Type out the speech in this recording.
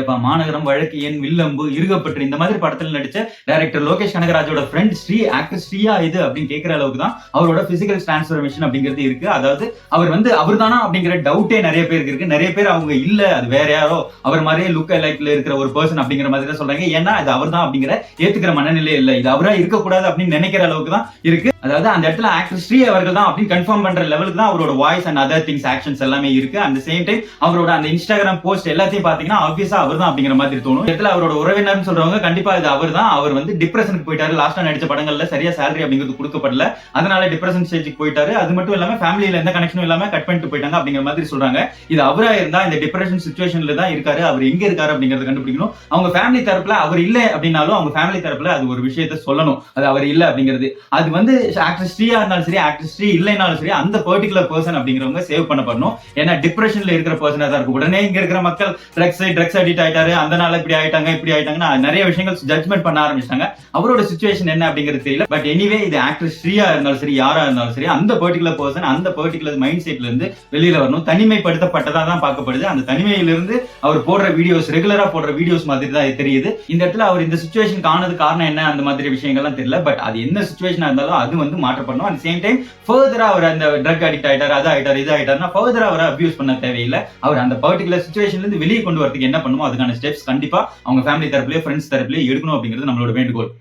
எப்பா மாநகரம் வழக்கு என் வில்லம்பு இருகப்பட்டு இந்த மாதிரி படத்துல நடிச்ச டைரக்டர் லோகேஷ் கனகராஜோட ஃப்ரெண்ட் ஸ்ரீ ஆக்டர் ஸ்ரீயா இது அப்படின்னு கேட்கிற அளவுக்கு தான் அவரோட பிசிக்கல் டிரான்ஸ்ஃபர்மேஷன் அப்படிங்கிறது இருக்கு. அதாவது அவர் வந்து அவர் தானா அப்படிங்கிற டவுட்டே நிறைய பேருக்கு இருக்கு. நிறைய பேர் அவங்க இல்ல அது வேற யாரோ. அவர் மாதிரியே லுக் லைக்ல இருக்கிற ஒரு பர்சன் அப்படிங்கிற மாதிரி தான் சொல்றாங்க. ஏன்னா இது அவர் தான் அப்படிங்கிற ஏத்துக்கிற மனநிலை இல்ல. இது அவரா இருக்கக்கூடாது அப்படின்னு நினைக்கிற அளவுக்கு தான் இருக்கு. அதாவது அந்த இடத்துல ஆக்டர் ஸ்ரீ அவர்கள் தான் அப்படின்னு கன்ஃபார்ம் பண்ற லெவலுக்கு தான் அவரோட voice and other things actions எல்லாமே இருக்கு. அந்த சேம் டைம் அவரோட அந்த இன்ஸ்டாகிராம் போஸ்ட் எல்லாத்தையும் பாத்தீங்கன்னா ஆப்வியஸா அவர் தான் அப்படிங்கிற மாதிரி தோணும். இடத்துல அவரோட உறவினர்னு சொல்றவங்க கண்டிப்பா இது அவர் தான் அவர் வந்து டிப்ரெஷனுக்கு போயிட்டாரு. லாஸ்டா நடிச்ச படங்கள்ல சரியா சேலரி அப்படிங்கிறது கொடுக்கப்படல. அதனால டிப்ரெஷன் ஸ்டேஜுக்கு போயிட்டாரு. அது மட்டும் இல்லாம ஃபேமிலியில எந்த கனெக்ஷனும் இல்லாம கட் பண்ணிட்டு போயிட்டாங்க அப்படிங்கிற மாதிரி சொல்றாங்க. இது அவரா இருந்தா இந்த டிப்ரெஷன் சுச்சுவேஷன்ல தான் இருக்காரு. அவர் எங்க இருக்காரு அப்படிங்கறத கண்டுபிடிக்கணும். அவங்க ஃபேமிலி தரப்புல அவர் இல்ல அப்படின்னாலும் அவங்க ஃபேமிலி தரப்புல அது ஒரு விஷயத்த சொல்லணும். அது அவர் இல்ல அப்படிங்கிறது. அது வந்து ஆக்டர் ஸ்ரீயா இருந்தாலும் சரி ஆக்டர் ஸ்ரீ இல்லைனாலும் சரி அந்த பர்டிகுலர் பர்சன் அப்படிங்கிறவங்க சேவ் பண்ணப்படணும். ஏன்னா டிப்ரெஷன்ல இருக்கிற பர்சனா தான் இருக்கும். உடனே இங்க இருக்கிற மக்கள் ட்ரக்ஸ் ட்ரக்ஸ் அடிக்ட் ஆயிட்டாரு அந்த நாள் இப்படி ஆயிட்டாங்க இப்படி ஆயிட்டாங்கன்னா நிறைய விஷயங்கள் ஜட்மெண்ட் பண்ண ஆரம்பிச்சிட்டாங்க. அவரோட சுச்சுவேஷன் என்ன அப்படிங்கிறது தெரியல. பட் எனிவே இது ஆக்டர் ஸ்ரீயா இருந்தாலும் சரி யாரா இருந்தாலும் சரி அந்த பர்டிகுலர் பர்சன் அந்த பர்டிகுலர் மைண்ட் செட்ல இருந்து வெளியில வரணும். தனிமைப்படுத்தப்பட்டதா தான் பார்க்கப்படுது. அந்த தனிமையிலிருந்து அவர் போடுற வீடியோஸ் ரெகுலரா போடுற வீடியோஸ் மாதிரி தான் தெரியுது. இந்த இடத்துல அவர் இந்த சுச்சுவேஷன் ஆனது காரணம் என்ன அந்த மாதிரி விஷயங்கள்லாம் தெரியல. பட் அது என்ன சுச்சுவேஷனா இருந்தாலும் அது வந்து மாற்றப்படணும் அட் சேம் டைம் ஃபர்தரா அவர் அந்த ட்ரக் அடிக்ட் ஆயிட்டார் அது ஆயிட்டார் இது ஆயிட்டார்னா ஃபர்தரா அவரை அபியூஸ் பண்ண தேவையில்லை. அவர் அந்த பர்டிகுலர் சுச்சுவேஷன்ல இருந்து வெளியே கொண்டு வரதுக்கு என்ன பண்ணுவோம் அதுக்கான ஸ்டெப்ஸ் கண்டிப்பா அவங்க ஃபேமிலி தரப்புலயே ஃப்ரெண்ட்ஸ் தரப்புலயே எடுக்கணும் அப்படிங்கிறது நம்மளோட வேண்டுகோள்.